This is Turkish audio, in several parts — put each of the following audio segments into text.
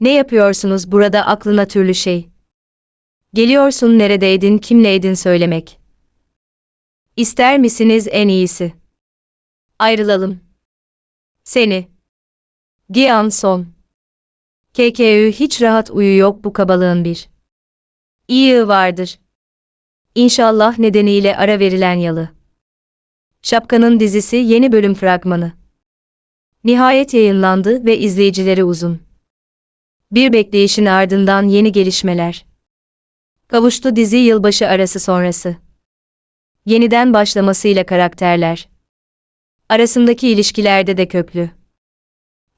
Ne yapıyorsunuz burada aklına türlü şey. Geliyorsun neredeydin kimleydin söylemek. İster misiniz en iyisi? Ayrılalım. Seni. Gian son. KKÜ hiç rahat uyu yok bu kabalığın bir. İyi vardır. İnşallah nedeniyle ara verilen yalı. Şapkanın dizisi yeni bölüm fragmanı. Nihayet yayınlandı ve izleyicileri uzun. Bir bekleyişin ardından yeni gelişmeler. Kavuştu dizi yılbaşı arası sonrası. Yeniden başlamasıyla karakterler. Arasındaki ilişkilerde de köklü.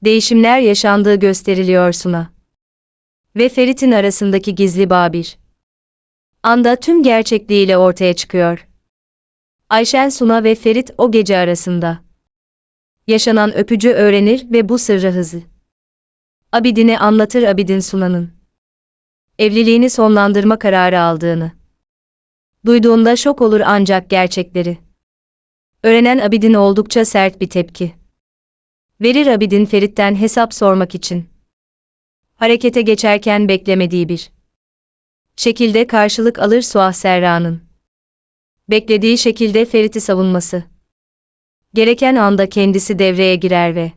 Değişimler yaşandığı gösteriliyor Suna. Ve Ferit'in arasındaki gizli bağ bir. Anda tüm gerçekliğiyle ortaya çıkıyor. Ayşen Suna ve Ferit o gece arasında. Yaşanan öpücü öğrenir ve bu sırrı hızı. Abidin'e anlatır Abidin Suna'nın. Evliliğini sonlandırma kararı aldığını. Duyduğunda şok olur ancak gerçekleri. Öğrenen Abidin oldukça sert bir tepki. Verir Abidin Ferit'ten hesap sormak için. Harekete geçerken beklemediği bir şekilde karşılık alır Suah Serra'nın. Beklediği şekilde Ferit'i savunması. Gereken anda kendisi devreye girer ve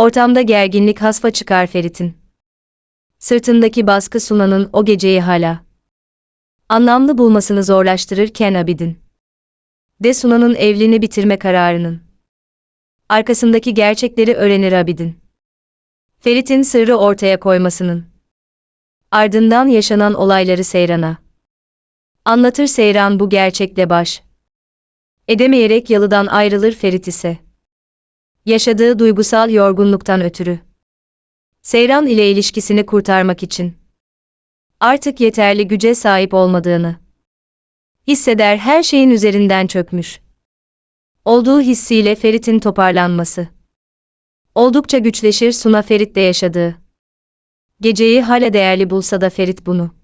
ortamda gerginlik hasfa çıkar Ferit'in. Sırtındaki baskı Sunan'ın o geceyi hala anlamlı bulmasını zorlaştırırken Abidin de Sunan'ın evliliğini bitirme kararının arkasındaki gerçekleri öğrenir Abidin. Ferit'in sırrı ortaya koymasının ardından yaşanan olayları Seyran'a anlatır Seyran bu gerçekle baş edemeyerek yalıdan ayrılır Ferit ise yaşadığı duygusal yorgunluktan ötürü Seyran ile ilişkisini kurtarmak için artık yeterli güce sahip olmadığını hisseder her şeyin üzerinden çökmüş. Olduğu hissiyle Ferit'in toparlanması. Oldukça güçleşir Suna Ferit'le yaşadığı. Geceyi hala değerli bulsa da Ferit bunu.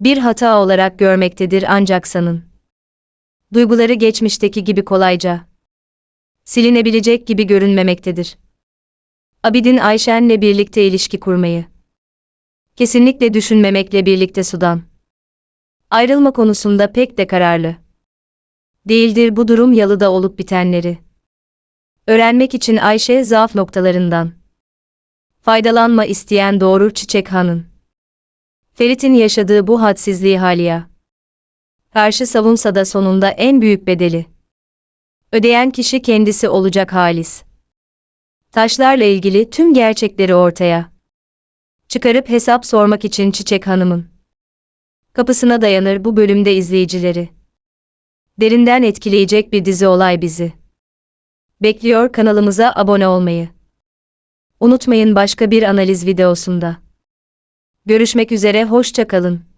Bir hata olarak görmektedir ancak sanın. Duyguları geçmişteki gibi kolayca. Silinebilecek gibi görünmemektedir. Abidin Ayşen'le birlikte ilişki kurmayı. Kesinlikle düşünmemekle birlikte sudan. Ayrılma konusunda pek de kararlı. Değildir bu durum yalıda olup bitenleri. Öğrenmek için Ayşe zaaf noktalarından. Faydalanma isteyen doğurur Çiçek Han'ın. Ferit'in yaşadığı bu hadsizliği Haliya. Karşı savunsa da sonunda en büyük bedeli. Ödeyen kişi kendisi olacak Halis. Taşlarla ilgili tüm gerçekleri ortaya. Çıkarıp hesap sormak için Çiçek Hanım'ın kapısına dayanır bu bölümde izleyicileri. Derinden etkileyecek bir dizi olay bizi. Bekliyor kanalımıza abone olmayı. Unutmayın başka bir analiz videosunda. Görüşmek üzere hoşça kalın.